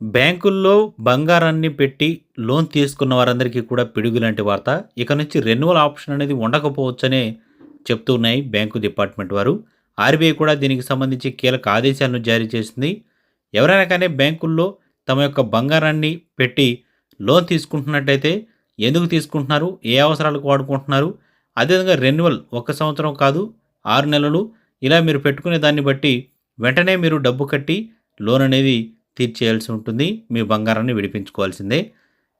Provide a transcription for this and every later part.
బ్యాంకుల్లో బంగారాన్ని పెట్టి లోన్ తీసుకున్న వారందరికీ కూడా పిడుగు లాంటి వార్త. ఇక నుంచి రెన్యువల్ ఆప్షన్ అనేది ఉండకపోవచ్చనే చెప్తూ ఉన్నాయి బ్యాంకు డిపార్ట్మెంట్ వారు. ఆర్బీఐ కూడా దీనికి సంబంధించి కీలక ఆదేశాలను జారీ చేసింది. ఎవరైనా కానీ బ్యాంకుల్లో తమ యొక్క బంగారాన్ని పెట్టి లోన్ తీసుకుంటున్నట్టయితే ఎందుకు తీసుకుంటున్నారు? ఏ అవసరాలకు వాడుకుంటున్నారు? అదేవిధంగా రెన్యువల్ ఒక సంవత్సరం కాదు ఆరు నెలలు ఇలా మీరు పెట్టుకునే దాన్ని బట్టి వెంటనే మీరు డబ్బు కట్టి లోన్ అనేది తీర్చేయాల్సి ఉంటుంది. మీ బంగారాన్ని విడిపించుకోవాల్సిందే.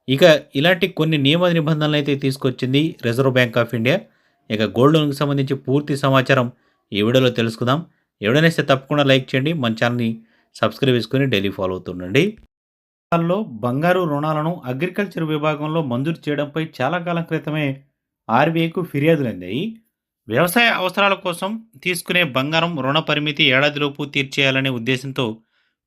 ఇక ఇలాంటి కొన్ని నియమ నిబంధనలు అయితే తీసుకొచ్చింది రిజర్వ్ బ్యాంక్ ఆఫ్ ఇండియా ఇక గోల్డ్ లోన్కి సంబంధించి పూర్తి సమాచారం ఈ వీడియోలో తెలుసుకుందాం. ఎవడైనా తప్పకుండా లైక్ చేయండి. మన ఛానల్ని సబ్స్క్రైబ్ చేసుకుని డైలీ ఫాలో అవుతుండండి లో బంగారు రుణాలను అగ్రికల్చర్ విభాగంలో మంజూరు చేయడంపై చాలా కాలం క్రితమే ఆర్బీఐకు ఫిర్యాదులు అందాయి వ్యవసాయ అవసరాల కోసం తీసుకునే బంగారం రుణ పరిమితి ఏడాదిలోపు తీర్చేయాలనే ఉద్దేశంతో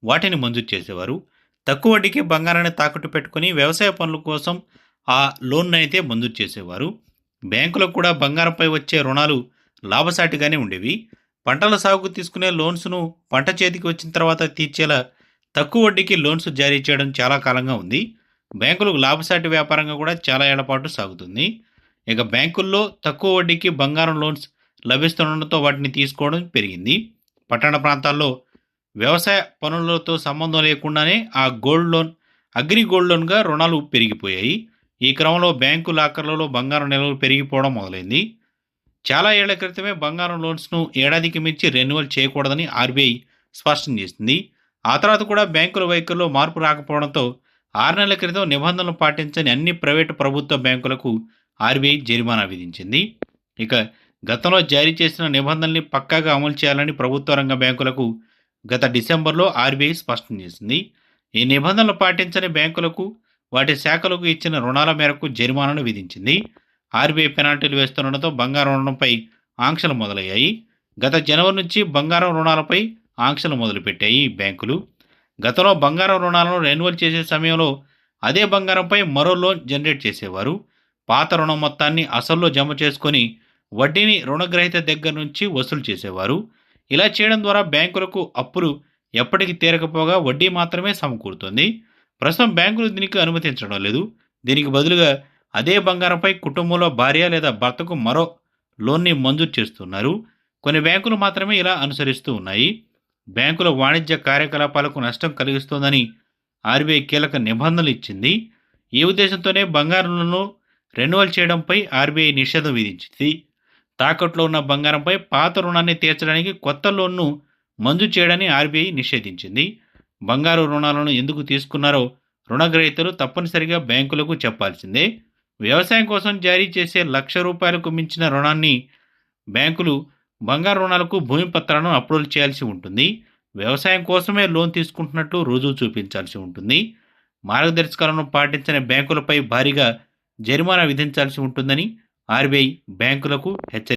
వాటిని మంజూరు చేసేవారు. తక్కువ వడ్డీకి బంగారాన్ని తాకట్టు పెట్టుకుని వ్యవసాయ పనుల కోసం ఆ లోన్ అయితే మంజూరు చేసేవారు. బ్యాంకులకు కూడా బంగారంపై వచ్చే రుణాలు లాభసాటిగానే ఉండేవి. పంటల సాగుకు తీసుకునే లోన్స్ను పంట చేతికి వచ్చిన తర్వాత తీర్చేలా తక్కువ వడ్డీకి లోన్స్ జారీ చేయడం చాలా కాలంగా ఉంది. బ్యాంకులకు లాభసాటి వ్యాపారంగా కూడా చాలా ఏళ్ళపాటు సాగుతుంది. ఇక బ్యాంకుల్లో తక్కువ వడ్డీకి బంగారం లోన్స్ లభిస్తుండటంతో వాటిని తీసుకోవడం పెరిగింది. పట్టణ ప్రాంతాల్లో వ్యవసాయ పనులతో సంబంధం లేకుండానే ఆ గోల్డ్ లోన్ అగ్రి గోల్డ్ లోన్గా రుణాలు పెరిగిపోయాయి. ఈ క్రమంలో బ్యాంకు లాకర్లలో బంగారం నిల్వలు పెరిగిపోవడం మొదలైంది. చాలా ఏళ్ళ క్రితమే బంగారం లోన్స్ను ఏడాదికి మించి రెన్యువల్ చేయకూడదని ఆర్బీఐ స్పష్టం చేసింది. ఆ తర్వాత కూడా బ్యాంకుల వైఖరిలో మార్పు రాకపోవడంతో ఆరు నెలల క్రితం నిబంధనలు పాటించని అన్ని ప్రైవేటు ప్రభుత్వ బ్యాంకులకు ఆర్బీఐ జరిమానా విధించింది. ఇక గతంలో జారీ చేసిన నిబంధనల్ని పక్కాగా అమలు చేయాలని ప్రభుత్వ రంగ బ్యాంకులకు గత డిసెంబర్లో ఆర్బీఐ స్పష్టం చేసింది. ఈ నిబంధనలు పాటించని బ్యాంకులకు వాటి శాఖలకు ఇచ్చిన రుణాల మేరకు జరిమానాను విధించింది. ఆర్బీఐ పెనాల్టీలు వేస్తుండటంతో బంగారం రుణంపై ఆంక్షలు మొదలయ్యాయి. గత జనవరి నుంచి బంగారం రుణాలపై ఆంక్షలు మొదలుపెట్టాయి ఈ బ్యాంకులు. గతంలో బంగారం రుణాలను రెన్యువల్ చేసే సమయంలో అదే బంగారంపై మరో లోన్ జనరేట్ చేసేవారు. పాత రుణం మొత్తాన్ని అసల్లో జమ చేసుకొని వడ్డీని రుణగ్రహీత దగ్గర నుంచి వసూలు చేసేవారు. ఇలా చేయడం ద్వారా బ్యాంకులకు అప్పులు ఎప్పటికీ తీరకపోగా వడ్డీ మాత్రమే సమకూరుతుంది. ప్రస్తుతం బ్యాంకులు దీనికి అనుమతించడం లేదు. దీనికి బదులుగా అదే బంగారంపై కుటుంబంలో భార్య లేదా భర్తకు మరో లోన్ని మంజూరు చేస్తున్నారు. కొన్ని బ్యాంకులు మాత్రమే ఇలా అనుసరిస్తూ ఉన్నాయి. బ్యాంకుల వాణిజ్య కార్యకలాపాలకు నష్టం కలిగిస్తోందని ఆర్బీఐ కీలక నిబంధనలు ఇచ్చింది. ఈ ఉద్దేశంతోనే బంగారంను రెన్యువల్ చేయడంపై ఆర్బీఐ నిషేధం విధించింది. తాకట్లో ఉన్న బంగారంపై పాత రుణాన్ని తీర్చడానికి కొత్త లోన్ను మంజూరు చేయడాన్ని ఆర్బీఐ నిషేధించింది. బంగారు రుణాలను ఎందుకు తీసుకున్నారో రుణగ్రహీతలు తప్పనిసరిగా బ్యాంకులకు చెప్పాల్సిందే. వ్యవసాయం కోసం జారీ చేసే లక్ష రూపాయలకు మించిన రుణాన్ని బ్యాంకులు బంగారు రుణాలకు భూమి పత్రాలను అప్లోడ్ చేయాల్సి ఉంటుంది. వ్యవసాయం కోసమే లోన్ తీసుకుంటున్నట్లు రుజువు చూపించాల్సి ఉంటుంది. మార్గదర్శకాలను పాటించని బ్యాంకులపై భారీగా జరిమానా విధించాల్సి ఉంటుందని ఆర్బీఐ బ్యాంకులకు హెచ్చరి